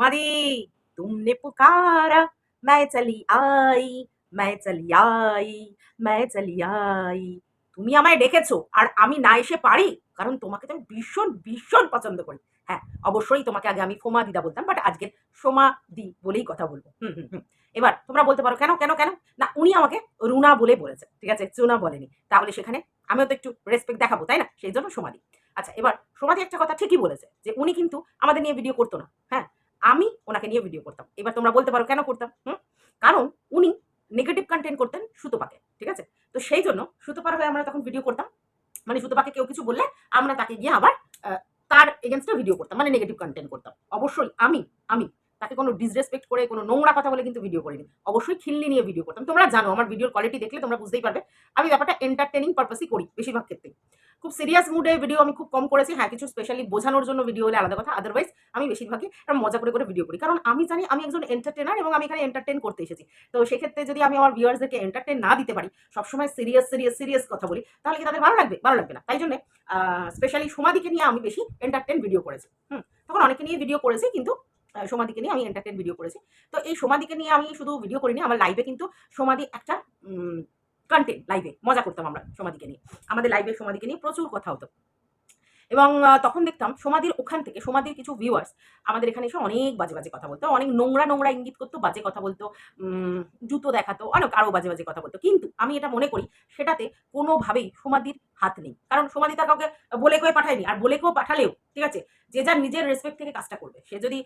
মাদি तुमने पुकारा मैं चली आई मैं चली आई मैं चली आई তুমি আমায় ডেকেছো আর আমি না এসে পারি কারণ তোমাকে তো আমি ভীষণ ভীষণ পছন্দ করি হ্যাঁ অবশ্যই তোমাকে আগে আমি ফোমা দিদা বলতাম বাট আজকে সোমা দি বলেই কথা বলবো হুম হুম হুম এবার তোমরা বলতে পারো কেন কেন কেন না উনি আমাকে রুনা বলে বলেছে ঠিক আছে চুনা বলেনি তাহলে সেখানে আমিও তো একটু রেসপেক্ট দেখাবো তাই না সেই জন্য সোমাদি আচ্ছা এবার সোমাদি একটা কথা ঠিকই বলেছে যে উনি কিন্তু আমাদের নিয়ে ভিডিও করতো না হ্যাঁ আমি ওনাকে নিয়ে ভিডিও করতাম। এবার তোমরা বলতে পারো কেন করতাম? হুম? কারণ উনি নেগেটিভ কন্টেন্ট করতেন সুতোপাকে, ঠিক আছে? তো সেই জন্য সুতোপার হয়ে আমরা তখন ভিডিও করতাম। মানে সুতোপাকে কেউ কিছু বললে আমরা তাকে গিয়ে আবার তার এগেনস্টে ভিডিও করতাম। মানে নেগেটিভ কন্টেন্ট করতাম। অবশ্যই আমি আমি তাকে কোনো ডিসরেসপেক্ট করে, কোনো নোংরা কথা বলে কিন্তু ভিডিও করিনি। অবশ্যই খিল্লি নিয়ে ভিডিও করতাম। তোমরা জানো, আমার ভিডিওর কোয়ালিটি দেখলে তোমরা বুঝতেই পারবে। আমি ব্যাপারটা এন্টারটেনিং পারপাসই করি, বেশিরভাগ ক্ষেত্রে খুব সিরিয়াস মুডে ভিডিও আমি খুব কম করেছি। হ্যাঁ কিছু স্পেশালি বোঝানোর জন্য ভিডিও হলে আলাদা কথা। আদারওয়াইজ আমি বেশিরভাগই মজা করে করে ভিডিও করি। কারণ আমি জানি, আমি একজন এন্টারটেনার এবং আমি এখানে এন্টারটেন করতে এসেছি। তো সেক্ষেত্রে যদি আমি আমার ভিউয়ার্সদেরকে এন্টারটেন না দিতে পারি, সবসময় সিরিয়াস সিরিয়াস সিরিয়াস কথা বলি, তাহলে কি তাদের ভালো লাগবে? ভালো লাগবে না। তাই জন্য স্পেশালি সোমাদিকে নিয়ে আমি বেশি এন্টারটেন ভিডিও করেছি। হুম, তখন অনেকে নিয়ে ভিডিও করেছি, কিন্তু সোমাদিকে নিয়ে আমি এন্টারটেন ভিডিও করেছি। তো এই সোমাদিকে নিয়ে আমি শুধু ভিডিও করিনি, আমার লাইভে কিন্তু সোমাদি একটা কন্টেন্ট লাইভে মজা করতাম আমরা সোমাদিকে নিয়ে। আমাদের লাইভে সোমাদিকে নিয়ে প্রচুর কথা হতো। এবং তখন দেখতাম সমাধির ওখান থেকে, সমাধির কিছু ভিউয়ার্স আমাদের এখানে এসে অনেক বাজে বাজে কথা বলতো। অনেক নোংরা নোংরা ইঙ্গিত করতো, বাজে কথা বলতো জুতো দেখাতো, অনেক আরও বাজে বাজে কথা বলতো। কিন্তু আমি এটা মনে করি, সেটাতে কোনোভাবেই সমাধির হাত নেই। কারণ সমাধি তার কাউকে বলে কয়ে পাঠায়নি। আর বলে কেউ পাঠালেও, ঠিক আছে, যে যার নিজের রেসপেক্ট থেকে কাজটা করবে, সে যদি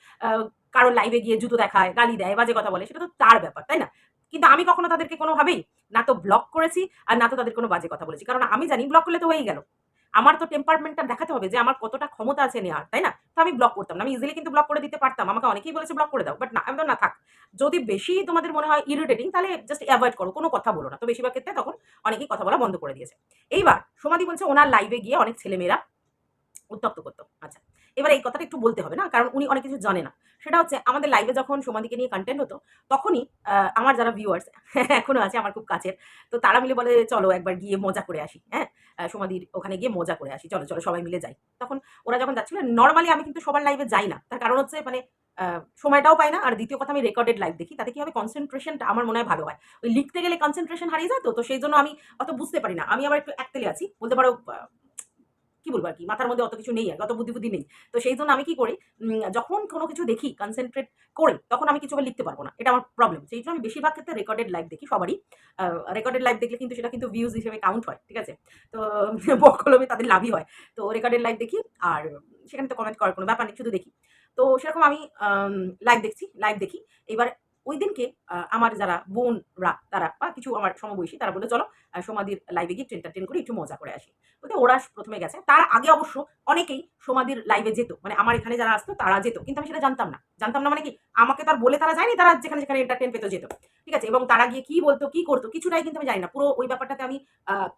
কারোর লাইভে গিয়ে জুতো দেখায়, গালি দেয়, বাজে কথা বলে, সেটা তো তার ব্যাপার, তাই না? কিন্তু আমি কখনো তাদেরকে কোনোভাবেই না তো ব্লক করেছি, আর না তো তাদের কোনো বাজে কথা বলেছি। কারণ আমি জানি ব্লক করলে তো হয়েই গেল। আমার তো টেম্পারমেন্টটা দেখাতে হবে যে আমার কতটা ক্ষমতা আছে নেওয়ার তাই না? তো আমি ব্লক করতাম। না আমি ইজিলি কিন্তু ব্লক করে দিতে পারতাম। আমাকে অনেকেই বলেছে ব্লক করে দাও বাট না আমি না থাক। যদি বেশি তোমাদের মনে হয় ইরিটেটিং তাহলে জাস্ট অ্যাভয়েড করো, কোনো কথা বলো না। তো বেশিরভাগ ক্ষেত্রে তখন অনেকেই কথা বলা বন্ধ করে দিয়েছে। এইবার, সোমাদি বলছে ওনার লাইভে গিয়ে অনেক ছেলেমেয়েরা উত্তপ্ত করতো। আচ্ছা এবার এই কথাটা একটু বলতে হবে না কারণ উনি অনেক কিছু জানে না। সেটা হচ্ছে আমাদের লাইভে যখন সোমাদিকে নিয়ে কন্টেন্ট হতো তখনই আমার যারা ভিউয়ার্স এখনও আছে আমার খুব কাছের তো তারা মিলে বলে চলো একবার গিয়ে মজা করে আসি। হ্যাঁ? আহ, সমাধির ওখানে গিয়ে মজা করে আসি। চলো চলো সবাই মিলে যাই। তখন ওরা যখন যাচ্ছিল নর্মালি আমি কিন্তু সবার লাইভে যাই না। তার কারণ হচ্ছে মানে সময়টাও পাই না আর দ্বিতীয় কথা আমি রেকর্ডেড লাইভ দেখি। তাতে কি হবে? কনসেন্ট্রেশনটা আমার মনে হয় ভালো হয়। ওই লিখতে গেলে কনসেন্ট্রেশন হারিয়ে যায় তো তো সেই জন্য আমি অত বুঝতে পারি না। আমি আবার একটু একতেলে আছি। বলতে পারো কি বলব আর কি মাথার মধ্যে অত কিছু নেই আর অত বুদ্ধি বুদ্ধি নেই। তো সেই জন্য আমি কি করি যখন কোনো কিছু দেখি কনসেন্ট্রেট করে, তখন আমি কিছু লিখতে পারব না। এটা আমার প্রবলেম সেই জন্য আমি বেশিরভাগ ক্ষেত্রে রেকর্ডেড লাইভ দেখি সবারই। রেকর্ডেড লাইভ দেখলে কিন্তু সেটা কিন্তু ভিউজ হিসেবে কাউন্ট হয়, ঠিক আছে? তো বকলমে তাদের লাভই হয়। তো রেকর্ডেড লাইভ দেখি আর সেখানে তো কমেন্ট করার কোনো ব্যাপার নেই, শুধু দেখি। তো সেরকম আমি লাইভ দেখছি লাইভ দেখি। এবার ওই দিনকে আমার যারা বোনরা, তারা বা কিছু আমার সমবয়সী, তারা বলে চলো সমাধির লাইভে গিয়ে এন্টারটেন করি, একটু মজা করে আসি। বলতে ওরা প্রথমে গেছে। তার আগে অবশ্য অনেকেই সমাধির লাইভে যেত মানে আমার এখানে যারা আসতো, তারা যেত। কিন্তু আমি সেটা জানতাম না। জানতাম না মানে কি, আমাকে তার বলে তারা যায়নি, তারা যেখানে যেখানে এন্টারটেন পেতে যেত। ঠিক আছে? এবং তারা গিয়ে কি বলতো, কি করতো কিছুটাই কিন্তু আমি জানি না। পুরো ওই ব্যাপারটাতে আমি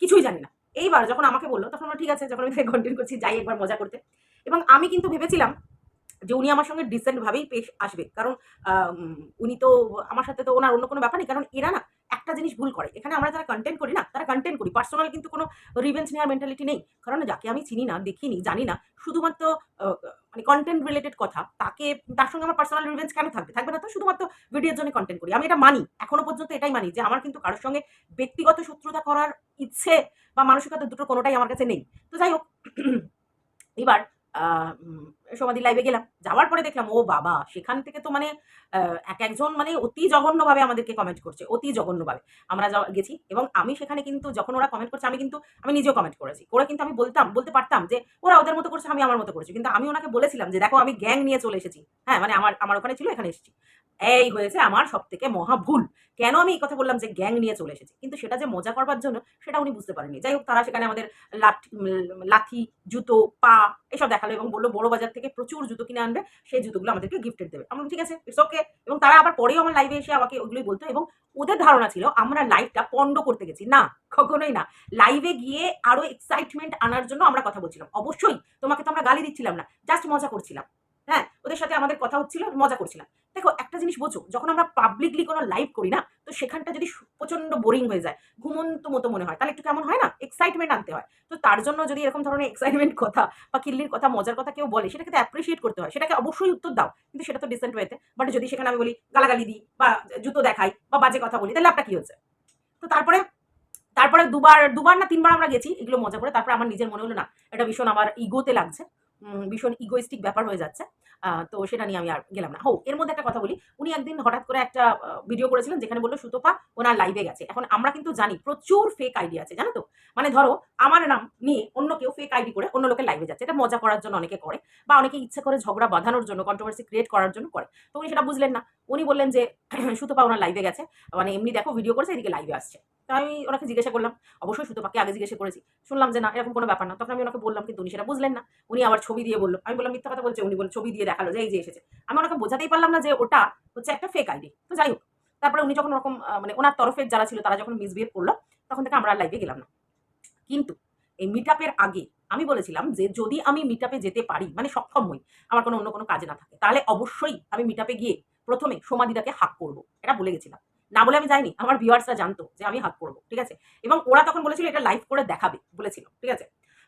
কিছুই জানি না। এইবার যখন আমাকে বলল, তখন ঠিক আছে, যখন আমি কন্টেন্ট করছি, যাই একবার মজা করতে। এবং আমি কিন্তু ভেবেছিলাম যে উনি আমার সঙ্গে ডিসেন্ট ভাবেই পেশ আসবে। কারণ উনি তো আমার সাথে তো ওনার অন্য কোনো ব্যাপার নেই, কারণ এরা না একটা জিনিস ভুল করে। এখানে আমরা যারা কন্টেন্ট করি না, তারা কন্টেন্ট করি। পার্সোনাল কিন্তু কোনো রিভেঞ্জ নেওয়ার মেন্টালিটি নেই। কারণ যাকে আমি চিনি না, দেখিনি, জানি না, শুধুমাত্র মানে কন্টেন্ট রিলেটেড কথা, তাকে, তার সঙ্গে আমার পার্সোনাল রিভেঞ্জ কেন থাকবে? থাকবে না তো শুধুমাত্র ভিডিওর জন্য কন্টেন্ট করি। আমি এটা মানি, এখনও পর্যন্ত এটাই মানি যে আমার কিন্তু কারোর সঙ্গে ব্যক্তিগত শত্রুতা করার ইচ্ছে বা মানসিকতা দুটো কোনোটাই আমার কাছে নেই। তো যাই হোক, এবার সমাধি লাইভে গেলাম। যাওয়ার পরে দেখলাম, ও বাবা, সেখান থেকে তো মানে এক একজন মানে অতি জঘন্যভাবে আমাদেরকে কমেন্ট করছে, অতি জঘন্যভাবে। আমরা গেছি এবং আমি সেখানে কিন্তু যখন ওরা কমেন্ট করছে, আমি কিন্তু, আমি নিজেও কমেন্ট করেছি। ওরা কিন্তু আমি বলতাম, বলতে পারতাম যে, ওরা ওদের মতো করছে, আমি আমার মতো করছি। কিন্তু আমি ওনাকে বলেছিলাম যে, দেখো, আমি গ্যাং নিয়ে চলে এসেছি। হ্যাঁ মানে আমার আমার ওখানে ছিল, এখানে এসেছি। এই হয়েছে আমার সব থেকে মহা ভুল। কেন আমি এই কথা বললাম যে গ্যাং নিয়ে চলে এসেছি? কিন্তু সেটা যে মজা করবার জন্য সেটা উনি বুঝতে পারেননি। যাই হোক, তারা সেখানে আমাদের লাঠি জুতো, পা এসব দেখাল এবং বলল, বড় বাজার থেকে প্রচুর জুতো কিনে আনবে, সেই জুতোগুলো আমাদেরকে গিফটেড দেবে। আমরা ঠিক আছে ইটস ওকে এবং তারা আবার পরেও আমার লাইভে এসে আমাকে ওগুলোই বলতো এবং ওদের ধারণা ছিল, আমরা লাইভটা পন্ড করতে গেছি। না, কখনোই না। লাইভে গিয়ে আরও এক্সাইটমেন্ট আনার জন্য আমরা কথা বলছিলাম। অবশ্যই তোমাকে তো আমরা গালি দিচ্ছিলাম না জাস্ট মজা করছিলাম। হ্যাঁ ওদের সাথে আমাদের কথা হচ্ছিল মজা করছিলাম। দেখো, একটা জিনিস বোঝো, যখন আমরা পাবলিকলি কোনো লাইভ করি না, তো সেখানটা যদি প্রচণ্ড বোরিং হয়ে যায়, ঘুমন্ত মতো মনে হয়, তাহলে একটু কেমন হয় না? এক্সাইটমেন্ট আনতে হয়। তো তার জন্য যদি এরকম ধরনের এক্সাইটমেন্ট কথা বা কিল্লির কথা, মজার কথা কেউ বলে, সেটাকে তো অ্যাপ্রিসিয়েট করতে হয়। সেটাকে অবশ্যই উত্তর দাও, কিন্তু সেটা তো ডিসেন্ট ওয়েতে বাট যদি সেখানে আমি বলি, গালাগালি দিই বা জুতো দেখাই বা বাজে কথা বলি, তাহলে আপনার কি হচ্ছে তো তারপরে তারপরে দুবার দুবার না তিনবার আমরা গেছি, এগুলো মজা করে। তারপরে আমার নিজের মনে হলো, না, এটা ভীষণ আমার ইগোতে লাগছে। ভীষণ ইগোয়েস্টিক ব্যাপার হয়ে যাচ্ছে। তো সেটা নিয়ে আমি আর গেলাম না। হো এর মধ্যে একটা কথা বলি। উনি একদিন হঠাৎ করে একটা ভিডিও করেছিলেন যেখানে বলল, সুতপা, ওনার লাইভে গেছে। এখন আমরা কিন্তু জানি, প্রচুর ফেক আইডি আছে, জানো তো? মানে ধরো, আমার নাম নিয়ে অন্য কেউ ফেক আইডি করে অন্য লোকের লাইভে যাচ্ছে। এটা মজা করার জন্য অনেকে করে বা অনেকে ইচ্ছে করে ঝগড়া বাঁধানোর জন্য কন্ট্রোভার্সি ক্রিয়েট করার জন্য করে। তো উনি সেটা বুঝলেন না। উনি বললেন যে, সুতপা ওনার লাইভে গেছে। মানে এমনি দেখো ভিডিও করেছে, এদিকে লাইভে আসছে। তো আমি ওনাকে জিজ্ঞাসা করলাম, অবশ্যই সুতপাকে আগে জিজ্ঞাসা করেছি। শুনলাম যে, না, এরকম কোনো ব্যাপার না। তখন আমি ওনাকে বললাম, কিন্তু উনি সেটা বুঝলেন না। উনি আবার ছবি দিয়ে বলল। আমি বললাম, মিথ্যা কথা বলছে। উনি বলে ছবি দিয়ে দেখাল যে, এই যে এসেছে। আমি ওনাকে বোঝাতেই পারলাম না যে, ওটা হচ্ছে একটা ফেক আইডি তো যাই হোক, তারপরে উনি যখন ওরকম মানে ওনার তরফের যারা ছিল, তারা যখন মিসবিহেভ করল, তখন থেকে আমরা লাইভে গেলাম না। কিন্তু এই মিট আগে আমি বলেছিলাম যে, যদি আমি মিট যেতে পারি মানে সক্ষম হই, আমার কোনো অন্য কোনো কাজে না থাকে, তাহলে অবশ্যই আমি মিট গিয়ে প্রথমে সোমাদিদাকে হাক করব। এটা বলে গেছিলাম। না বলে আমি যাইনি, আমার ভিউয়ার্সরা জানতো যে আমি হাক করব, ঠিক আছে? এবং ওরা তখন বলেছিল এটা লাইভ করে দেখাবে, বলেছিল, ঠিক আছে?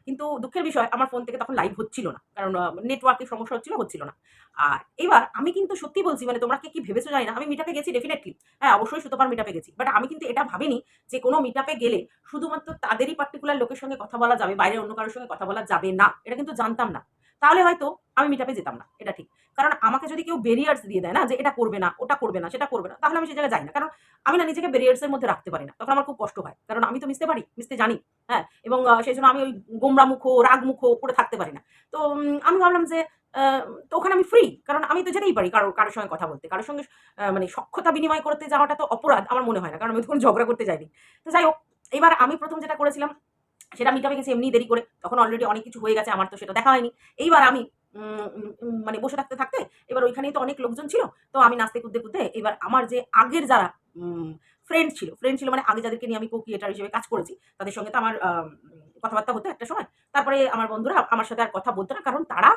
কিন্তু দুঃখের বিষয়, আমার ফোন থেকে তখন লাইভ হচ্ছিল না, কারণ নেটওয়ার্কের সমস্যা হচ্ছিল হচ্ছিল না। আর এবার আমি কিন্তু সত্যি বলছি মানে তোমরা কে ভেবেছো জানি না, আমি মিটাপে গেছি ডেফিনেটলি হ্যাঁ অবশ্যই সুতপার মিটাপে গেছি। বাট আমি কিন্তু এটা ভাবিনি যে কোনো মিটাপে গেলে শুধুমাত্র তাদেরই পার্টিকুলার লোকের সঙ্গে কথা বলা যাবে বাইরে অন্য কারোর সঙ্গে কথা বলা যাবে না। এটা কিন্তু জানতাম না। তাহলে হয়তো আমি মিটাপে যেতাম না, এটা ঠিক। কারণ আমাকে যদি কেউ বেরিয়ার্স দিয়ে দেয় না, যে এটা করবে না, ওটা করবে না, সেটা করবে না, তাহলে আমি সেই জায়গায় যাই না। কারণ আমি না নিজেকে ব্যারিয়ার্সের মধ্যে রাখতে পারি না, তখন আমার খুব কষ্ট হয়। কারণ আমি তো মিশতে পারি, মিশতে জানি হ্যাঁ? এবং সেই জন্য আমি ওই গোমরা মুখো রাগ মুখো করে থাকতে পারি না। তো আমি ভাবলাম যে তো ওখানে আমি ফ্রি কারণ আমি তো যেতেই পারি কারও, কারোর সঙ্গে কথা বলতে। কারোর সঙ্গে মানে সক্ষতা বিনিময় করতে যাওয়াটা তো অপরাধ, আমার মনে হয় না, কারণ আমি তখন ঝগড়া করতে যাইনি। তো যাই হোক, এবার আমি প্রথম যেটা করেছিলাম সেটা মিটাপে গেছি এমনি দেরি করে। তখন অলরেডি অনেক কিছু হয়ে গেছে আমার তো সেটা দেখা হয়নি। এইবার আমি মানে বসে থাকতে থাকতে এবার ওইখানেই তো অনেক লোকজন ছিল তো আমি নাচতে কুদতে কুদতে এবার আমার যে আগের যারা ফ্রেন্ড ছিল ফ্রেন্ড ছিল মানে আগে যাদেরকে নিয়ে আমি কো ক্রিয়েটার হিসেবে কাজ করেছি তাদের সঙ্গে তো আমার আম, কথাবার্তা হতো একটা সময়। তারপরে আমার বন্ধুরা আমার সাথে আর কথা বলতো না, কারণ তারা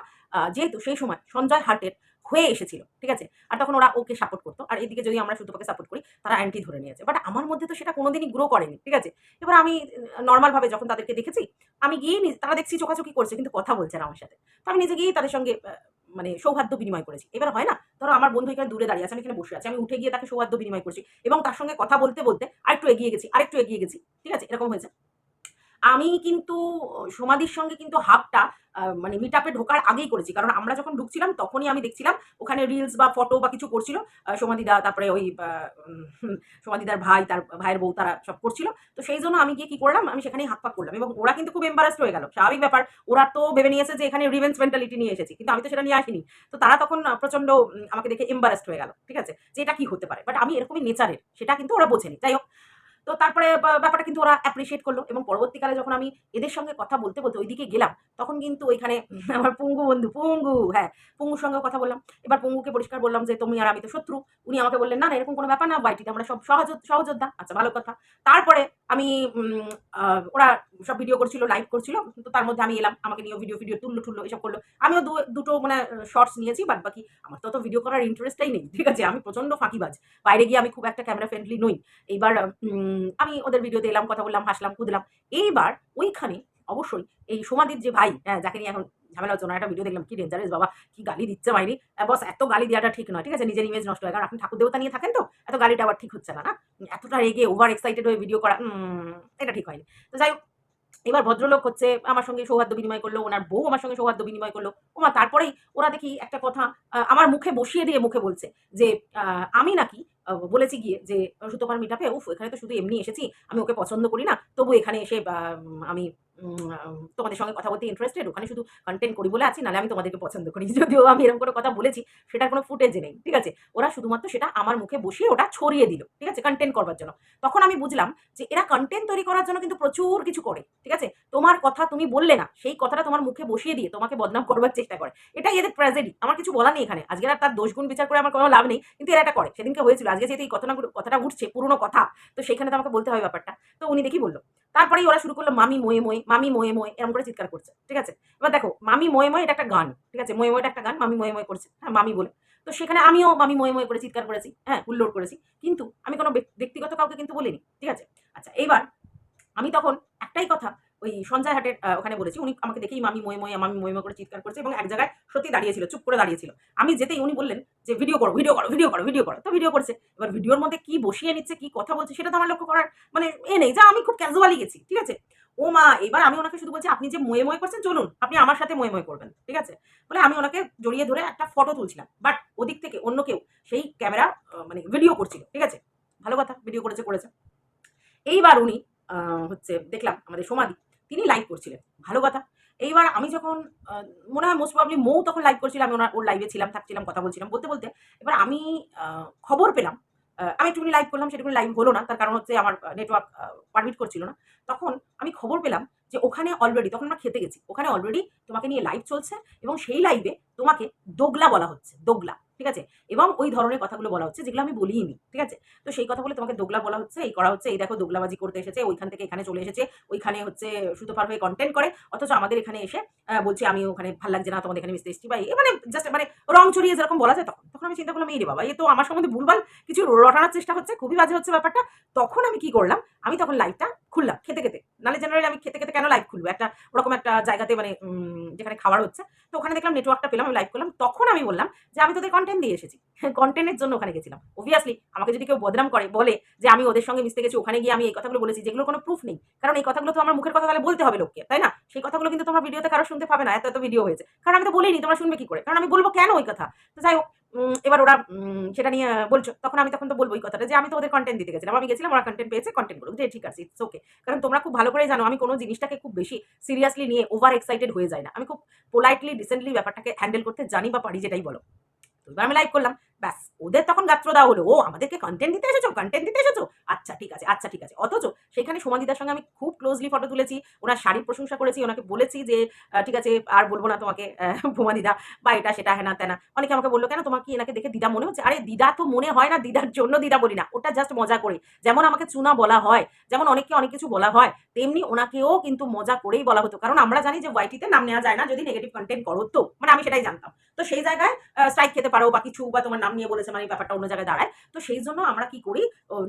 যেহেতু সেই সময় সঞ্জয় হার্টের হয়ে এসেছিল, ঠিক আছে? আর তখন ওরা ওকে সাপোর্ট করতো। আর এদিকে যদি আমরা সুতোপাকে সাপোর্ট করি, তারা অ্যান্টি ধরে নিয়েছে। বাট আমার মধ্যে তো সেটা কোনোদিনই গ্রো করেনি, ঠিক আছে? এবার আমি নর্মালভাবে যখন তাদেরকে দেখেছি, আমি গিয়ে তারা দেখছি চোখাচোখি করছে, কিন্তু কথা বলছে না আমার সাথে। তো আমি নিজে গিয়েই তাদের সঙ্গে মানে সৌহার্দ্য বিনিময় করেছি। এবার হয় না? ধরো আমার বন্ধু এখানে দূরে দাঁড়িয়ে আছে, আমি এখানে বসে আছি, আমি উঠে গিয়ে তাকে সৌহার্দ্য বিনিময় করছি। এবং তার সঙ্গে কথা বলতে বলতে আরেকটু এগিয়ে গেছি, আরেকটু এগিয়ে গেছি, ঠিক আছে? এরকম হয়েছে। আমি কিন্তু, সমাধির সঙ্গে কিন্তু হাফটা মানে মিট আপে ঢোকার আগেই করেছি। কারণ আমরা যখন ঢুকছিলাম, তখনই আমি দেখছিলাম, ওখানে রিলস বা ফটো বা কিছু করছিল। সমাধিদা, তারপরে ওই সমাধিদার ভাই, তার ভাইয়ের বউ, তারা সব করছিল। তো সেই জন্য আমি গিয়ে কি করলাম, আমি সেখানেই হাক পাক করলাম এবং ওরা কিন্তু খুব এম্বারাস্ট হয়ে গেল। স্বাভাবিক ব্যাপার, ওরা তো ভেবে নিয়েছে যে এখানে রিভেন্স মেন্টালিটি নিয়ে এসেছি। কিন্তু আমি তো সেটা নিয়ে আসিনি। তো তারা তখন প্রচণ্ড আমাকে দেখে এম্বারাস্ট হয়ে গেল। ঠিক আছে? যে এটা কি হতে পারে? বাট আমি এরকমই নেচারের সেটা কিন্তু ওরা বোঝেনি। যাই হোক তো তারপরে ব্যাপারটা কিন্তু ওরা অ্যাপ্রিসিয়েট করল এবং পরবর্তীকালে যখন আমি এদের সঙ্গে কথা বলতে বলতে ওইদিকে গেলাম, তখন কিন্তু ওইখানে আমার পুঙ্গু বন্ধু, পুঙ্গু হ্যাঁ পুঙ্গুর সঙ্গেও কথা বললাম। এবার পুঙ্গুকে পরিষ্কার বললাম যে, তুমি আর আমি তো শত্রু। উনি আমাকে বললেন, না না, এরকম কোনো ব্যাপার না বাইটিতে আমরা সব সহজ, সহযোদ্ধা আচ্ছা ভালো কথা। তারপরে আমি ওরা সব ভিডিও করছিল লাইভ করছিল, তো তার মধ্যে আমি এলাম, আমাকে নিয়ে ভিডিও ভিডিও তুললো টুললো এসব করল। আমিও দুটো মানে শর্টস নিয়েছি বাদ বাকি আমার তো ভিডিও করার ইন্টারেস্টটাই নেই, ঠিক আছে? আমি প্রচণ্ড ফাঁকিবাজ। বাইরে গিয়ে আমি খুব একটা ক্যামেরা ফ্রেন্ডলি নই। এইবার আমি ওদের ভিডিওতে এলাম, কথা বললাম, হাসলাম, কুদলাম। এইবার ওইখানে অবশ্যই এই সমাধির যে ভাই হ্যাঁ যাকে নিয়ে এখন ঝামেলা হচ্ছে একটা ভিডিও দেখলাম, কি ডেঞ্জারাস বাবা, কি গালি দিচ্ছে মাইরি। বস এত গালি দেওয়াটা ঠিক নয়, ঠিক আছে? নিজের ইমেজ নষ্ট হয়। কারণ আপনি ঠাকুর দেবতা নিয়ে থাকেন তো, এত গালিটা আবার ঠিক হচ্ছে না না? এতটা রেগে ওভার এক্সাইটেড হয়ে ভিডিও করা এটা ঠিক হয়নি। তো যাই হোক, এবার ভদ্রলোক হচ্ছে আমার সঙ্গে সৌহার্দ্য বিনিময় করল, ওনার বউ আমার সঙ্গে সৌহার্দ্য বিনিময় করল। ওমা, তারপরেই ওরা দেখি একটা কথা আমার মুখে বসিয়ে দিয়ে মুখে বলছে যে আমি নাকি বলেছি গিয়ে যে সুতোপার মিটাপে উফ, এখানে তো শুধু এমনি এসেছি, আমি ওকে পছন্দ করি না, তবু এখানে এসে আমি তোমাদের সঙ্গে কথা বলতে ইন্টারেস্টেড ওখানে শুধু কন্টেন্ট করি বলে আছি নাহলে আমি তোমাদেরকে পছন্দ করি। যদিও আমি এরকম কোনো কথা বলেছি, সেটার কোনো ফুটেজ নেই, ঠিক আছে? ওরা শুধুমাত্র সেটা আমার মুখে বসিয়ে ওটা ছড়িয়ে দিল, ঠিক আছে? কন্টেন্ট করবার জন্য। তখন আমি বুঝলাম যে এরা কন্টেন্ট তৈরি করার জন্য কিন্তু প্রচুর কিছু করে, ঠিক আছে? তোমার কথা তুমি বললে না, সেই কথাটা তোমার মুখে বসিয়ে দিয়ে তোমাকে বদনাম করবার চেষ্টা করে। এটাই এদের ট্র্যাজেডি আমার কিছু বলার নেই এখানে। আজকে আর তার দোষ গুণ বিচার করে আমার কোনো লাভ নেই, কিন্তু এরা এটা করে। সেদিনকে হয়েছিল, আজকে যেহেতু এই কথাটা কথাটা উঠছে, পুরনো কথা, তো সেখানে তো আমাকে বলতে হবে ব্যাপারটা। তো উনি দেখি বলল তারপরেই ওরা শুরু করল, মামি ময়ে মোয়ে, মামি ময়ে মোয়ে এরকম করে চিৎকার করছে, ঠিক আছে? এবার দেখো, মামি ময়ে মোয়ে এটা একটা গান, ঠিক আছে? ময়ে মোয়েটা একটা গান, মামি ময়ে মোয়ে করছে। হ্যাঁ মামি বলে। তো সেখানে আমিও মামি ময়ে মোয়ে করে চিৎকার করেছি হ্যাঁ হুল্লোড় করেছি। কিন্তু আমি কোনো ব্যক্তিগত কাউকে কিন্তু বলিনি, ঠিক আছে? আচ্ছা এইবার আমি তখন একটাই কথা ওই সঞ্জয় হাটের ওখানে বলেছি। উনি আমাকে দেখেই মামি ময়ে ময়ে, মামি ময়ে করে চিৎকার করছে এবং এক জায়গায় সত্যি দাঁড়িয়েছিল চুপ করে দাঁড়িয়েছিল আমি যেতেই উনি বললেন যে, ভিডিও করো ভিডিও করো ভিডিও করো ভিডিও করো। তো ভিডিও করছে। এবার ভিডিওর মধ্যে কি বসিয়ে নিচ্ছে, কি কথা বলছে, সেটা তো আমার লক্ষ্য করার মানে এ নেই। যা আমি খুব ক্যাজুয়ালি গেছি, ঠিক আছে? ও মা, এবার আমি ওনাকে শুধু বলছি, আপনি যে ময়ে ময়ে করছেন, চলুন, আপনি আমার সাথে ময়ে ময়ে করবেন। ঠিক আছে? বলে আমি ওনাকে জড়িয়ে ধরে একটা ফটো তুলছিলাম। বাট ওদিক থেকে অন্য কেউ সেই ক্যামেরা মানে ভিডিও করছিল, ঠিক আছে? ভালো কথা ভিডিও করেছে করেছে। এইবার উনি হচ্ছে দেখলাম আমাদের সমাধি তিনি লাইভ করছিলেন। ভালো কথা। এইবার আমি যখন মনে হয় মোস্ট প্রবলি মৌ তখন লাইভ করছিলাম আমি ওনার, ওর লাইভে ছিলাম, থাকছিলাম, কথা বলছিলাম, বলতে বলতে এবার আমি খবর পেলাম আমি একটুখানি লাইভ করলাম, সেটুকুনি লাইভ হলো না, তার কারণ হচ্ছে আমার নেটওয়ার্ক পারমিট করছিল না। তখন আমি খবর পেলাম যে ওখানে অলরেডি তখন আমরা খেতে গেছি, ওখানে অলরেডি তোমাকে নিয়ে লাইভ চলছে এবং সেই লাইভে তোমাকে দোগলা বলা হচ্ছে, দোগলা। ঠিক আছে? এবং ওই ধরনের কথাগুলো বলা হচ্ছে যেগুলো আমি বলিনি, ঠিক আছে? তো সেই কথা বলে তোমাকে দোগলা বলা হচ্ছে, এই করা হচ্ছে, এই দেখো দোগলাবাজি করতে এসেছে, ওইখান থেকে এখানে চলে এসেছে, ওইখানে হচ্ছে সুতোপার হয়ে কন্টেন্ট করে, অথচ আমাদের এখানে এসে বলছে আমি ওখানে ভালো লাগছে না, তোমাদের এখানে মিশতে এসেছি, বা মানে জাস্ট মানে রং চড়িয়ে যেরকম বলা যায় তখন তখন আমি চিন্তা করলাম, এই রে বাবা, এ তো আমার সম্বন্ধে ভুলভাল কিছু রটানোর চেষ্টা হচ্ছে, খুবই বাজে হচ্ছে ব্যাপারটা, তখন আমি কি করলাম, আমি তখন লাইভটা খুললাম, খেতে খেতে নালে জেনারেলি আমি খেতে খেতে কেন লাইভ খুলবো, একটা ওরকম একটা জায়গাতে মানে যেখানে খাবার হচ্ছে, তো ওখানে দেখলাম নেটওয়ার্কটা পেলাম, আমি লাইভ করলাম, তখন আমি বললাম যে আমি তোদের কন্টেন্ট দিয়ে এসেছি। কন্টেন্টের জন্য ওখানে গেছিলাম। অবভিয়াসলি আমাকে যদি কেউ বদনাম করে, বলে যে আমি ওদের সঙ্গে মিশতে গেছি, ওখানে গিয়ে আমি এই কথাগুলো বলেছি যেগুলো কোনো প্রুফ নেই। কারণ এই কথাগুলো তো আমার মুখের কথা তাহলে বলতে হবে লোককে, তাই না? সেই কথাগুলো কিন্তু তোমরা ভিডিওতে কারও শুনতে পাবে না, এত এত ভিডিও হয়েছে। কারণ আমি তো বলিনি, তোমরা শুনবে কি করে? কারণ আমি বলব কেন ওই কথা? তো যাই হোক এবার ওরা সেটা নিয়ে বলছো। তখন আমি তখন তো বলব ওই কথাটা যে আমি তো ওদের কন্টেন্ট দিতে গেছিলাম। আমি গেছিলাম, ওরা কন্টেন্ট পেয়েছে কন্টেন্ট করুক যে ঠিক আছে ইটস ওকে কারণ তোমরা খুব ভালো করে জানো, আমি কোনো জিনিসটাকে খুব বেশি সিরিয়াসলি নিয়ে ওভার এক্সাইটেড হয়ে যায় না। আমি খুব পোলাইটলি ডিসেন্টলি ব্যাপারটাকে হ্যান্ডেল করতে জানি বা পারি, যেটাই বলো। তো আমি লাইভ করলাম। ব্যাস, ওদের তখন গাত্র দেওয়া হলো। ও, আমাদেরকে কন্টেন্ট দিতে এসেছ কন্টেন্ট দিতে এসেছ? আচ্ছা ঠিক আছে আচ্ছা ঠিক আছে। অথচ সেখানে সমাধিদার সঙ্গে আমি খুব ক্লোজলি ফটো তুলেছি, ওনার শাড়ির প্রশংসা করেছি, ওনাকে বলেছি যে ঠিক আছে, আর বলব না তোমাকে ভোমা দিদা বা এটা সেটা হেনা তেনা অনেকে আমাকে বলল, কেন তোমাকে এনাকে দেখে দিদা মনে হচ্ছে? আরে, দিদা তো মনে হয় না, দিদার জন্য দিদা বলি না। ওটা জাস্ট মজা করে। যেমন আমাকে চুনা বলা হয়, যেমন অনেককে অনেক কিছু বলা হয়, তেমনি ওনাকেও কিন্তু মজা করেই বলা হতো। কারণ আমরা জানি যে ওয়াইটিতে নাম নেওয়া যায় না, যদি নেগেটিভ কন্টেন্ট করো তো। মানে আমি সেটাই জানতাম। তো সেই জায়গায় স্ট্রাইক খেতে পারো বা কিছু বা তোমার নাম নিয়ে বলেছে মানে ব্যাপারটা অন্য জায়গায় দাঁড়ায়। তো সেই জন্য আমরা কি করি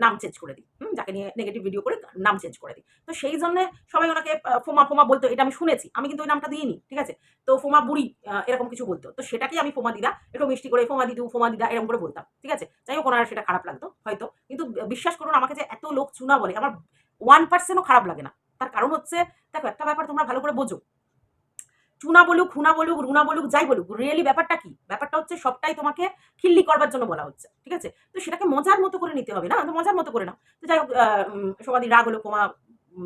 নাম চেঞ্জ করে দিই। হুম, যাকে নিয়ে নেগেটিভ ভিডিও করে নাম চেঞ্জ করে দিই। তো সেই জন্য সবাই ওনাকে ফোমা ফোমা বলতো এটা আমি শুনেছি আমি কিন্তু ওই নামটা দিইনি ঠিক আছে? তো ফোমা বুড়ি এরকম কিছু বলতো। তো সেটাকেই আমি ফোমা দিদা একটু মিষ্টি করে ফোমা দিদু ফোমা দিদা এরকম করে বলতাম ঠিক আছে? যাই হোক ওনারা সেটা খারাপ লাগতো হয়তো। কিন্তু বিশ্বাস করুন আমাকে যে এত লোক চুনা বলে আমার ওয়ান পার্সেন্টও খারাপ লাগে না। তার কারণ হচ্ছে দেখো একটা ব্যাপার তোমরা ভালো করে বোঝো। চুনা বলুক হুনা বলুক রুনা বলুক, যাই বলুক রিয়েলি ব্যাপারটা কি? ব্যাপারটা হচ্ছে সবটাই তোমাকে খিল্লি করবার জন্য বলা হচ্ছে, ঠিক আছে? তো সেটাকে মজার মতো করে নিতে হবে না? তো মজার মতো করে নাও। তো যাই হোক সবাই রাগ হলো, কোমা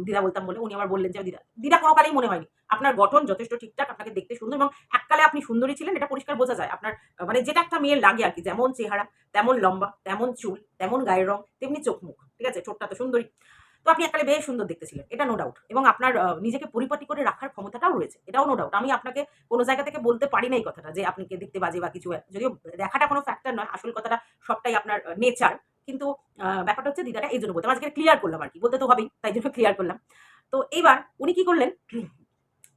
দিদা বলতাম বলে, উনি আমার বললেন যে, দিদা দিদা কোনো কালেই মনে হয়নি। আপনার গঠন যথেষ্ট ঠিকঠাক, আপনাকে দেখতে সুন্দর এবং এককালে আপনি সুন্দরী ছিলেন, এটা পরিষ্কার বোঝা যায়। আপনার মানে যেটা একটা মেয়ের লাগে আর কি, যেমন চেহারা, তেমন লম্বা, তেমন চুল, তেমন গায়ের রং, তেমনি চোখ মুখ, ঠিক আছে? ছোটটা তো সুন্দরী। তো আপনি এককালে বেশ সুন্দর দেখতে ছিলেন এটা নো ডাউট এবং আপনার নিজেকে পরিপাটি করে রাখার ক্ষমতাটাও রয়েছে, এটাও নো ডাউট আমি আপনাকে কোনো জায়গা থেকে বলতে পারি না এই কথাটা, যে আপনি কে দেখতে বাজে বা কিছু, যদিও দেখাটা কোনো ফ্যাক্টর নয়, আসল কথাটা সবটাই আপনার নেচার কিন্তু ব্যাপারটা হচ্ছে দিদাটা এই জন্য বলতাম আজকে ক্লিয়ার করলাম আর কি, বলতে তো হবেই, তাই জন্য ক্লিয়ার করলাম। তো এইবার উনি কি করলেন?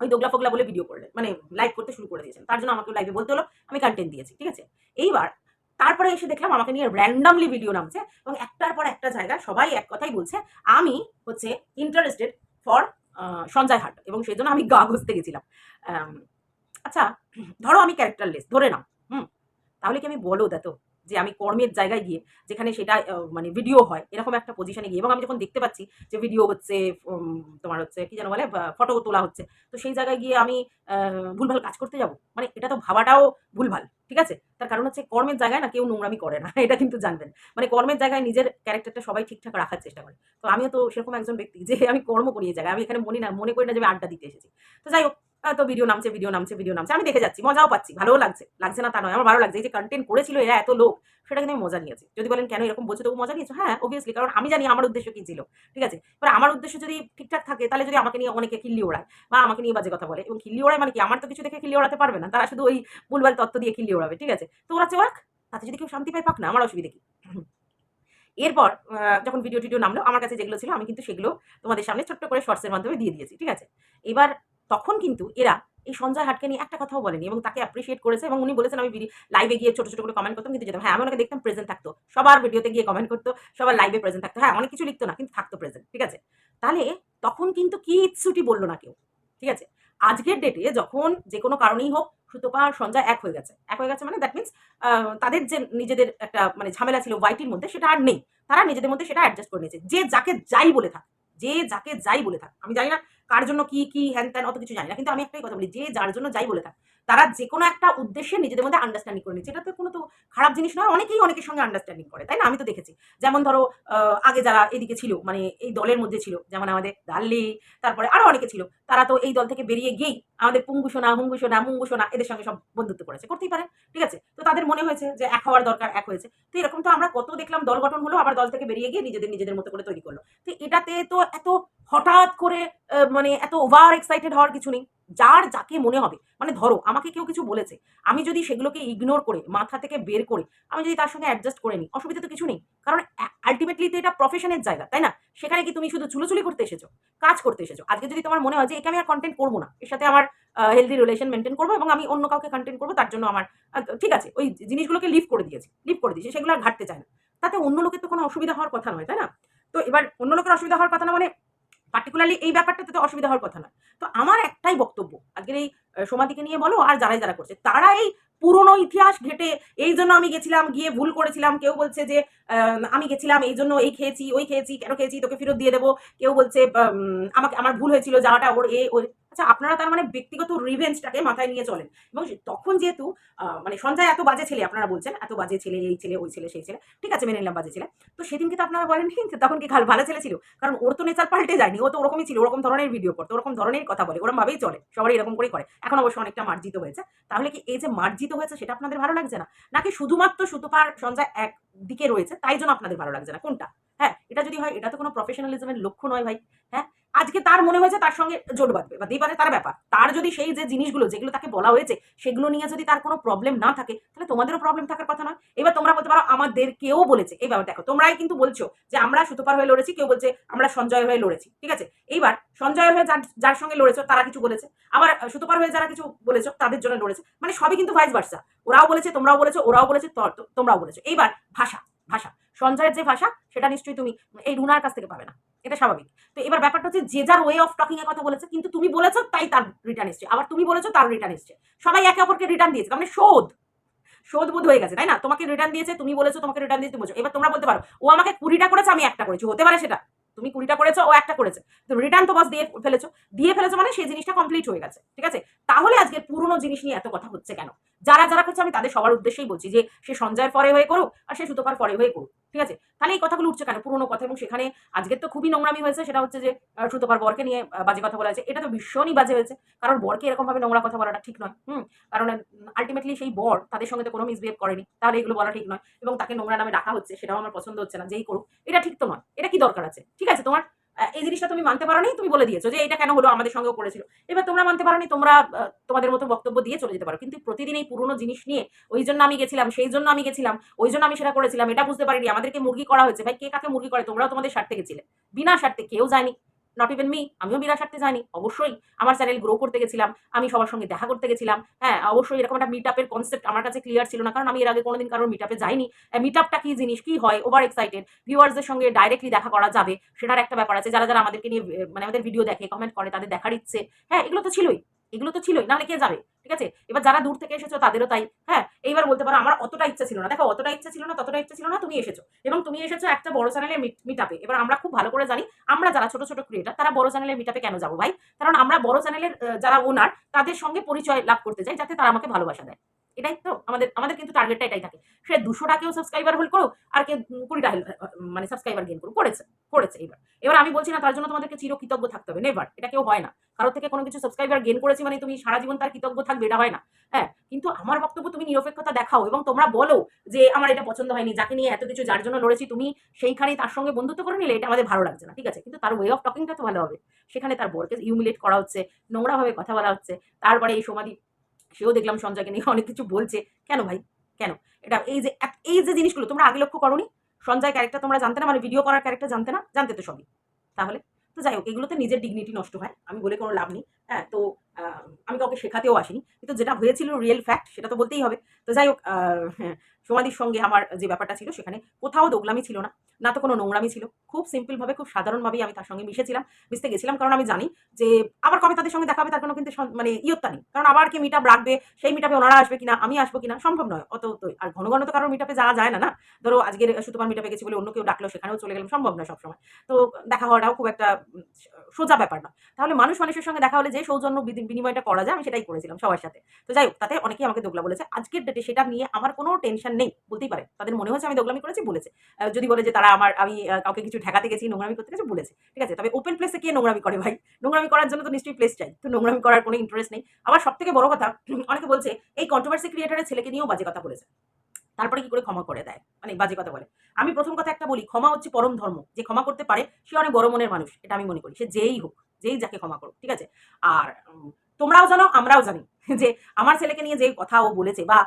ওই দোগলা ফোগলা বলে ভিডিও করলেন মানে লাইভ করতে শুরু করে দিয়েছেন। তার জন্য আমাকে লাইভে বলতে হলো, আমি কন্টেন্ট দিয়েছি, ঠিক আছে? এইবার তারপরে এসে দেখলাম আমাকে নিয়ে র্যান্ডামলি ভিডিও নামছে এবং একটার পর একটা জায়গায় সবাই এক কথাই বলছে, আমি হচ্ছে ইন্টারেস্টেড ফর সঞ্জয় হাট এবং সেই জন্য আমি গা ঘুষতে গেছিলাম। আচ্ছা ধরো আমি ক্যারেক্টারলেস ধরে নাও, হুম, তাহলে কি আমি বলো দেখো যে আমি কর্মের জায়গায় গিয়ে যেখানে সেটা মানে ভিডিও হয়, এরকম একটা পজিশনে গিয়ে। এবং আমি যখন দেখতে পাচ্ছি যে ভিডিও হচ্ছে তোমার হচ্ছে, কি যেন বলে ফটো তোলা হচ্ছে, তো সেই জায়গায় গিয়ে আমি ভুলভাল কাজ করতে যাব? মানে এটা তো ভাবাটাও ভুলভাল, ঠিক আছে? তার কারণ হচ্ছে কর্মের জায়গায় না কেউ নোংরামি করে না, এটা কিন্তু জানবেন। মানে কর্মের জায়গায় নিজের ক্যারেক্টারটা সবাই ঠিকঠাক রাখার চেষ্টা করে। তো আমিও তো সেরকম একজন ব্যক্তি যে আমি কর্ম করি এই জায়গায়, আমি এখানে মনে না, মনে করি না যে আমি আড্ডা দিতে এসেছি। তো যাই হোক তো ভিডিও নামছে ভিডিও নামছে ভিডিও নামছে। আমি দেখে যাচ্ছি, মজাও পাচ্ছি, ভালোও লাগছে। লাগছে না তা নয়, আমার ভালো লাগছে। যে কন্টেন্ট করেছিল এরা এত লোক, সেটা কিন্তু আমি মজা নিয়েছি। যদি বলেন কেন এরকম বলছো, তবু মজা নিয়েছো? হ্যাঁ অবভিয়াসলি কারণ আমি জানি আমার উদ্দেশ্য কি ছিল, ঠিক আছে? এবার আমার উদ্দেশ্য যদি ঠিকঠাক থাকে, তাহলে যদি আমাকে নিয়ে অনেকে খিল্লি ওড়ায়, বা আমাকে নিয়ে বাজে কথা বলে, এবং খিল্লি ওড়ায় মানে কি? আমার তো কিছু দেখে খিল্লি ওড়াতে পারবে না, তারা শুধু ওই ভুলভাল তত্ত্ব দিয়ে খিল্লি ওড়াবে, ঠিক আছে? তো ওরা ওরাক তাতে যদি কেউ শান্তি পায়, পাক না, আমার অসুবিধা কি? এরপর যখন ভিডিও টিডিও নামলো, আমার কাছে যেগুলো ছিল, আমি কিন্তু সেগুলো তোমাদের সামনে ছোট্ট করে শর্টসের মাধ্যমে দিয়ে দিয়েছি, ঠিক আছে? এবার তখন কিন্তু এরা এই সঞ্জয় হাটকে নিয়ে একটা কথাও বলেনি এবং তাকে অ্যাপ্রিসিয়েট করেছে এবং উনি বলেছেন, আমি লাইভে গিয়ে ছোট ছোট করে কমেন্ট করতাম, কিন্তু যেতাম। হ্যাঁ আমি ওনাকে দেখতাম প্রেজেন্ট থাকতো। সবার ভিডিওতে গিয়ে কমেন্ট করতো, সবার লাইভে প্রেজেন্ট থাকতো। হ্যাঁ অনেক কিছু লিখতো না, কিন্তু থাকতো প্রেজেন্ট ঠিক আছে? তাহলে তখন কিন্তু কি ইচ্ছুটি বলল না কেউ, ঠিক আছে? আজকের ডেটে যখন যে কোনো কারণেই হোক, সুতপা আর সঞ্জয় এক হয়ে গেছে। এক হয়ে গেছে মানে দ্যাট মিনস তাদের যে নিজেদের একটা মানে ঝামেলা ছিল ওয়াইটির মধ্যে, সেটা আর নেই। তারা নিজেদের মধ্যে সেটা অ্যাডজাস্ট করে নিয়েছে। যে যাকে যাই বলে থাক, যে যাকে যাই বলে থাক, আমি জানি না কার জন্য কি কি, হ্যান ত্যান, অত কিছু জানি না। কিন্তু আমি একটাই কথা বলি, যে যার জন্য যাই বলে থাক। তারা যে কোনো একটা উদ্দেশ্যে নিজেদের মধ্যে আন্ডারস্ট্যান্ডিং করে নিচ্ছে। এটা তো কোনো তো খারাপ জিনিস নয়, অনেকেই অনেকের সঙ্গে আন্ডারস্ট্যান্ডিং করে, তাই না? আমি তো দেখেছি। যেমন ধরো আগে যারা এদিকে ছিল মানে এই দলের মধ্যে ছিল, যেমন আমাদের দাল্লি, তারপরে আরও অনেকে ছিল, তারা তো এই দল থেকে বেরিয়ে গিয়েই আমাদের পুঙ্গুসোনা হুঙ্গুসোনা মুঙ্গুসোনা এদের সঙ্গে সব বন্ধুত্ব করেছে, করতেই পারে, ঠিক আছে? তো তাদের মনে হয়েছে যে এক হওয়ার দরকার, এক হয়েছে। তো এরকম তো আমরা কত দেখলাম দল গঠন হলো, আবার দল থেকে বেরিয়ে গিয়ে নিজেদের নিজেদের মতো করে তৈরি করল। তো এটাতে তো এত হঠাৎ করে মানে এত ওভার এক্সাইটেড হওয়ার কিছু নেই। যার যাকে মনে হবে। মানে ধরো, আমাকে কেউ কিছু বলেছে, আমি যদি সেগুলোকে ইগনোর করে, মাথা থেকে বের করে, আমি যদি তার সঙ্গে অ্যাডজাস্ট করে নিই, অসুবিধা তো কিছু নেই। কারণ আলটিমেটলি তো এটা প্রফেশনের জায়গা, তাই না? সেখানে কি তুমি শুধু চুলোচুলি করতে এসেছ, কাজ করতে এসেছ। আজকে যদি তোমার মনে হয় যে, একে আমি আর কন্টেন্ট করব না, এর সাথে আমার হেলদি রিলেশন মেনটেন করব এবং আমি অন্য কাউকে কন্টেন্ট করব, তার জন্য আমার ঠিক আছে, ওই জিনিসগুলোকে লিভ করে দিয়েছি লিভ করে দিয়েছি, সেগুলো আর ঘাটতে চায় না। তাতে অন্য লোকের তো কোনো অসুবিধা হওয়ার কথা নয়, তাই না? তো এবার অন্য লোকের অসুবিধা হওয়ার কথা না মানে পার্টিকুলারলি এই ব্যাপারটাতে তো অসুবিধা হওয়ার কথা না তো আমার একটাই বক্তব্য, আজকের এই সমাধিকে নিয়ে বলো আর যারাই যারা করছে, তারা এই পুরনো ইতিহাস ঘেটে এই জন্য আমি গেছিলাম, গিয়ে ভুল করেছিলাম, কেউ বলছে যে আমি গেছিলাম, এই জন্য এই খেয়েছি, ওই খেয়েছি, কেন খেয়েছি, তোকে ফেরত দিয়ে দেবো, কেউ বলছে আমাকে, আমার ভুল হয়েছিল, যাওয়াটা ওর এ, ওর আচ্ছা আপনারা তার মানে ব্যক্তিগত রিভেঞ্জটাকে মাথায় নিয়ে চলেন। এবং তখন যেহেতু মানে সঞ্জয় এত বাজে ছেলে, আপনারা বলছেন, এত বাজে ছেলে, এই ছেলে, ওই ছেলে, সেই ছেলে, ঠিক আছে, মেনে নিলাম, বাজে ছেলে। তো সেদিনকে তো আপনারা বলেন তখন কি খাল ভালো ছেলে ছিল? কারণ ওর তো নেচার পাল্টে যায়নি, ও তো ওরকমই ছিল, ওরকম ধরনের ভিডিও করতো, ওরকম ধরনের কথা বলে ওরকম ভাবেই চলে, সবাই এরকম করেই করে। এখন অবশ্য অনেকটা মার্জিত হয়েছে। তাহলে কি এই যে মার্জিত হয়েছে, সেটা আপনাদের ভালো লাগছে না? নাকি শুধুমাত্র সুতোপার সঞ্জয় এক দিকে রয়েছে, তাই জন্য আপনাদের ভালো লাগছে না? কোনটা? হ্যাঁ এটা যদি হয়, এটা তো কোনো প্রফেশনালিজমের লক্ষ্য নয় ভাই। হ্যাঁ আজকে তার মনে হয়েছে তার সঙ্গে জোট বাঁধবে, বা দিবারে তার ব্যাপার। তার যদি সেই যে জিনিসগুলো, যেগুলো তাকে বলা হয়েছে, সেগুলো নিয়ে যদি তার কোনো প্রবলেম না থাকে, তাহলে তোমাদেরও প্রবলেম থাকার কথা নয়। এবার তোমরা বলতে পারো আমাদের কেউ বলেছে। এই ব্যাপার, দেখো, তোমরাই কিন্তু বলছো যে আমরা সুতোপার হয়ে লড়েছি, কেউ বলছে আমরা সঞ্জয় হয়ে লড়েছি, ঠিক আছে? এইবার সঞ্জয় হয়ে যার যার সঙ্গে লড়েছো, তারা কিছু বলেছে। আবার সুতোপার হয়ে যারা কিছু বলেছ, তাদের জন্য লড়েছে। মানে সবই কিন্তু ভাইস ভার্সা ওরাও বলেছে, তোমরাও বলেছ, ওরাও বলেছে তোমরাও বলেছ। এইবার ভাষা। ভাষা, সঞ্জয়ের যে ভাষা, সেটা নিশ্চয়ই তুমি এই রুনার কাছ থেকে পাবে না। এটা স্বাভাবিক। তো এবার ব্যাপারটা হচ্ছে যে যার ওয়ে অফ টকিং এর কথা বলেছে, কিন্তু তুমি বলেছ তাই তার রিটার্ন এসছে। আবার তুমি বলেছ তার রিটার্ন এসছে। সবাই একে অপরকে রিটার্ন দিয়েছে। মানে শোধ। শোধ বোধ হয়ে গেছে, তাই না? তোমাকে রিটার্ন দিয়েছে, তুমি বলেছ, তোমাকে রিটার্ন দিয়েছে, তুমি বলছো। এবার তোমরা বলতে পারো, ও আমাকে কুড়িটা করেছে, আমি একটা করেছি। হতে পারে সেটা। তুমি কুড়িটা করেছ, ও একটা করেছে। তো রিটার্ন তো বাস দিয়ে ফেলেছো। দিয়ে ফেলেছো মানে সেই জিনিসটা কমপ্লিট হয়ে গেছে, ঠিক আছে? তাহলে আজকে পুরনো জিনিস নিয়ে এত কথা হচ্ছে কেন? যারা যারা করছে, আমি তাদের সবার উদ্দেশ্যেই বলছি যে সে সঞ্জয়ের পরে হয়ে করুক আর সে সুতোপার পরে হয়ে করুক। ঠিক আছে? তাহলে এই কথাগুলো উঠছে কেন? পুরোনো কথা এবং সেখানে আজকের তো খুবই নোংরামি হয়েছে, সেটা হচ্ছে যে সুতোপার বরকে নিয়ে বাজে কথা বলা হয়েছে। এটা তো ভীষণই বাজে হয়েছে। কারণ বরকে এরকম ভাবে নোংরা কথা বলাটা ঠিক নয়, হুম? কারণ আলটিমেটলি সেই বর তাদের সঙ্গে তো কোনো মিসবিহেভ করেনি। তাহলে এগুলো বলা ঠিক নয় এবং তাকে নোংরা নামে ডাকা হচ্ছে, সেটাও আমার পছন্দ হচ্ছে না, যেই করুক। এটা ঠিক তো নয়। এটা কি দরকার আছে? ঠিক আছে? তোমার এই জিনিসটা তুমি মানতে পারো তুমি বলে দিয়েছ যে এটা কেন হলো? আমাদের সঙ্গেও করেছিল। এবার তোমরা মানতে পারো তোমরা তোমাদের মতো বক্তব্য দিয়ে চলে যেতে পারো। কিন্তু প্রতিদিন এই পুরনো জিনিস নিয়ে ওই জন্য আমি গেছিলাম, সেই জন্য আমি গেছিলাম, ওই জন্য আমি সেটা করেছিলাম, এটা বুঝতে পারিনি, আমাদেরকে মুরগি করা হয়েছে। ভাই, কে কাকে মুরগি করে? তোমরাও তোমাদের স্বার্থে গেছিলে। বিনা স্বার্থে, কেউ যায়নি নট ইভেন মি আমিও বিনা স্বার্থে জানি অবশ্যই। আমার চ্যানেল গ্রো করতে গেছিলাম, আমি সবার সঙ্গে দেখা করতে গেছিলাম। হ্যাঁ অবশ্যই এরকম একটা মিট আপের কনসেপ্ট আমার কাছে ক্লিয়ার ছিল না, কারণ আমি এর আগে কোনোদিন কারোর মিট আপে যাইনি। মিট আপটা কি জিনিস? কি হয়? ওভার এক্সাইটেড ভিউয়ার্সদের সঙ্গে ডাইরেক্টলি দেখা করা যাবে, সেটার একটা ব্যাপার আছে। যারা যারা আমাদেরকে নিয়ে মানে আমাদের ভিডিও দেখে কমেন্ট করে, তাদের দেখার ইচ্ছে। হ্যাঁ এগুলো তো ছিলই। এগুলো তো ছিলই, নাহলে কে যাবে ঠিক আছে? এবার যারা দূর থেকে এসেছ তাদেরও তাই হ্যাঁ? এইবার বলতে পারো আমার অতটা ইচ্ছা ছিল না। দেখো, অতটা ইচ্ছা ছিল না, ততটা ইচ্ছা ছিল না, তুমি এসেছ। এবং তুমি এসেছ একটা বড় চ্যানেলের মিট আপে এবার আমরা খুব ভালো করে জানি, আমরা যারা ছোট ছোট ক্রিয়েটার তারা বড় চ্যানেলে মিট আপে কেন যাব ভাই? কারণ আমরা বড় চ্যানেলের যারা ওনার তাদের সঙ্গে পরিচয় লাভ করতে চাই, যাতে তারা আমাকে ভালোবাসা দেয়। এটাই তো আমাদের আমাদের কিন্তু টার্গেটটা এটাই থাকে। সে দুশোটা কেউ সাবস্ক্রাইবার হোল করুক আর কেউ কুড়িটা মানে সাবস্ক্রাইবার গেন করুক, করেছে করেছে এবার। এবার আমি বলছি না তার জন্য তোমাদেরকে চির কৃতজ্ঞ থাকতে হবে নেভার এটা কেউ হয় না। কারোর থেকে কোনো কিছু সাবস্ক্রাইবার গেন করেছি মানে তুমি সারা জীবন তার কৃতজ্ঞ থাকবে, এটা হয় না। হ্যাঁ কিন্তু আমার বক্তব্য তুমি নিরপেক্ষতা দেখাও এবং তোমরা বলো যে আমার এটা পছন্দ হয়নি, যাকে নিয়ে এত কিছু যার জন্য লড়েছি, তুমি সেইখানেই তার সঙ্গে বন্ধুত্ব করে নিলে এটা আমাদের ভালো লাগছে না, ঠিক আছে? কিন্তু তার ওয়ে অফ টকিংটা তো ভালো হবে। সেখানে তার বরকে ইউমিলেট করা হচ্ছে, নোংরাভাবে কথা বলা হচ্ছে, তারপরে এই সমাধি সেও দেখলাম সঞ্জয়কে নিয়ে অনেক কিছু বলছে। কেন ভাই? কেন? এটা এই যে এই যে জিনিসগুলো, তোমরা আগে লক্ষ্য করনি? সঞ্জয় ক্যারেক্টার তোমরা জানতে না মানে ভিডিও করার ক্যারেক্টার জানতে না? জানতে তো সবই। তাহলে? তো যাই হোক, এগুলোতে নিজের ডিগনিটি নষ্ট হয়। আমি বলে কোনো লাভ নেই। হ্যাঁ তো আমি কাউকে শেখাতেও আসিনি। কিন্তু যেটা হয়েছিল রিয়েল ফ্যাক্ট সেটা তো বলতেই হবে। তো যাই হোক সমাধির সঙ্গে আমার যে ব্যাপারটা ছিল, সেখানে কোথাও দোগলামি ছিল না। না তো কোনো নোংরামি ছিল। খুব সিম্পলভাবে খুব সাধারণভাবেই আমি তার সঙ্গে মিশেছিলাম, মিশতে গেছিলাম। কারণ আমি জানি যে, আবার কবে তাদের সঙ্গে দেখা হবে, তার কোনো কিন্তু মানে ইয়ত্তা নেই। কারণ আবার কি মিট আপ রাখবে, সেই মিট আপে ওনারা আসবে কিনা, আমি আসব কিনা, সম্ভব নয়। অত তো আর ঘন ঘন তো কারোর মিট আপে যাওয়া যায় না না? ধরো আজকের সুতপার মিট আপে গেছি বলে অন্য কেউ ডাকলো, সেখানেও চলে গেলাম, সম্ভব নয় সবসময়। তো দেখা হওয়াটাও খুব একটা সোজা ব্যাপার না তাহলে মানুষ মানুষের সঙ্গে দেখা হলে যে সৌজন্য বিনিময়টা করা যায়, আমি সেটাই করেছিলাম সবার সাথে। তো যাই হোক, তাতে অনেকেই আমাকে দোগলা বলেছে, আজকের ডেটে সেটা নিয়ে আমার কোনো টেনশন নেই। বলতেই পারে। তাদের মনে হচ্ছে আমি দোগলামি করেছি, বলেছে। যদি বলে যে তারা আমার, আমি কাউকে কিছু ঠেকাতে গেছি, নোংরামি করতে গেছি, বলেছে। ঠিক আছে? তবে ওপেন প্লেসে কে নোংরামি করে ভাই? নোংরামি করার জন্য তো নিশ্চয়ই প্লেস চাই। তো নোংরামি করার কোনো ইন্টারেস্ট নেই। আবার সব থেকে বড় কথা, অনেকে বলছে, এই কন্ট্রোভার্সি ক্রিয়েটারের ছেলেকে নিয়েও বাজে কথা বলেছে। তারপরে কি করে ক্ষমা করে দেয়? মানে বাজে কথা বলে। আমি প্রথম কথা একটা বলি, ক্ষমা হচ্ছে পরম ধর্ম। যে ক্ষমা করতে পারে, সে অনেক বড় মনের মানুষ, এটা আমি মনে করি। সে যেই হোক। যেই যাকে ক্ষমা করো, ঠিক আছে? আর তোমরাও জানো, আমরাও জানি যে আমার ছেলেকে নিয়ে যে কথা ও বলেছে বা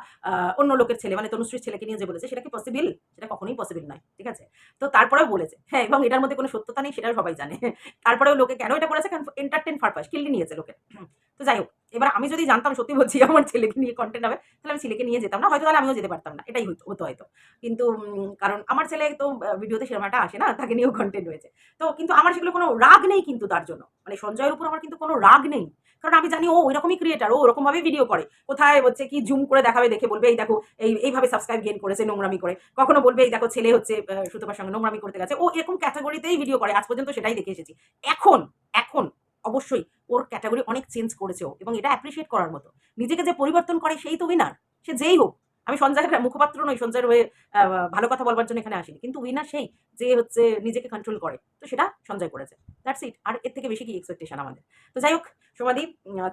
অন্য লোকের ছেলে মানে তনুশ্রীর ছেলেকে নিয়ে যে বলেছে, সেটা কি পসিবল সেটা কখনোই পসিবল নয়, ঠিক আছে? তো তারপরেও বলেছে হ্যাঁ এবং এটার মধ্যে কোনো সত্যতা নেই, সেটাও সবাই জানে। তারপরেও লোকে কেন এটা করেছে? কারণ এন্টারটেন পারপাস কিল্লি নিয়েছে লোকে। তো যাই হোক এবার আমি যদি জানতাম সত্যি বলছি আমার ছেলেকে নিয়ে কন্টেন্ট হবে, তাহলে আমি ছেলেকে নিয়ে যেতাম না, হয়তো তাহলে আমিও যেতে পারতাম না, এটাই হতো হতো হয়তো। কিন্তু কারণ আমার ছেলে তো ভিডিওতে সেরকম একটা আসে না, তাকে নিয়েও কন্টেন্ট হয়েছে তো কিন্তু আমার সেগুলো কোনো রাগ নেই কিন্তু তার জন্য। মানে সঞ্জয়ের উপর আমার কিন্তু কোনো রাগ নেই। কারণ আমি জানি ও ওই রকমই ক্রিয়েটার ও ওরকম ভাবে ভিডিও করে। কোথায় হচ্ছে কি জুম করে দেখাবে, দেখে বলবে, এই দেখো, এই, এইভাবে সাবস্ক্রাইব গেন করেছে, নোংরামি করে। কখনো বলবে, এই দেখো, ছেলে হচ্ছে সুতপার সঙ্গে নোংরামি করতে গেছে। ও এরকম ক্যাটাগরিতেই ভিডিও করে, আজ পর্যন্ত সেটাই দেখে এসেছি। এখন এখন অবশ্যই ওর ক্যাটাগরি অনেক চেঞ্জ করেছে এবং এটা অ্যাপ্রিসিয়েট করার মতো। নিজেকে যে পরিবর্তন করে সেই তো উইনার সে যেই হোক। আমি সঞ্জয়ের মুখপাত্র নই, সঞ্জয়ের হয়ে ভালো কথা বলবার জন্য এখানে আসিনি। কিন্তু উইনার সেই যে হচ্ছে নিজেকে কন্ট্রোল করে, তো সেটা সঞ্জয় করেছে। দ্যাটস ইট আর এর থেকে বেশি কি এক্সপেকটেশন আমাদের? তো যাই হোক, সোমাদি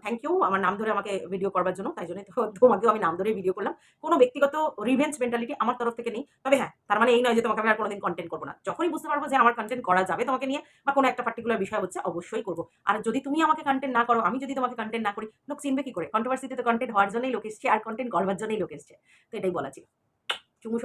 থ্যাংক ইউ আমার নাম ধরে আমাকে ভিডিও করবার জন্য, তাই জন্য তোমাকেও আমি নাম ধরে ভিডিও করলাম। কোনো ব্যক্তিগত রিভেঞ্জ মেন্টালিটি আমার তরফ থেকে নেই। তবে হ্যাঁ তার মানে এই নয় যে তোমাকে আমি আর কোনোদিন কন্টেন্ট করব না। যখনই বুঝতে পারব যে আমার কন্টেন্ট করা যাবে তোমাকে নিয়ে, বা কোনো একটা পার্টিকুলার বিষয় হচ্ছে, অবশ্যই করব। আর যদি তুমি আমাকে কন্টেন্ট না করো, আমি যদি তোমাকে কন্টেন্ট না করি লোক চিনবে কি করে? কন্ট্রোভার্সিতে তো কন্টেন্ট হওয়ার জন্যই লোক এসছে, আর কন্টেন্ট করবার জন্যই লোক এসছে। তো এটাই বলা ছিল। চুমু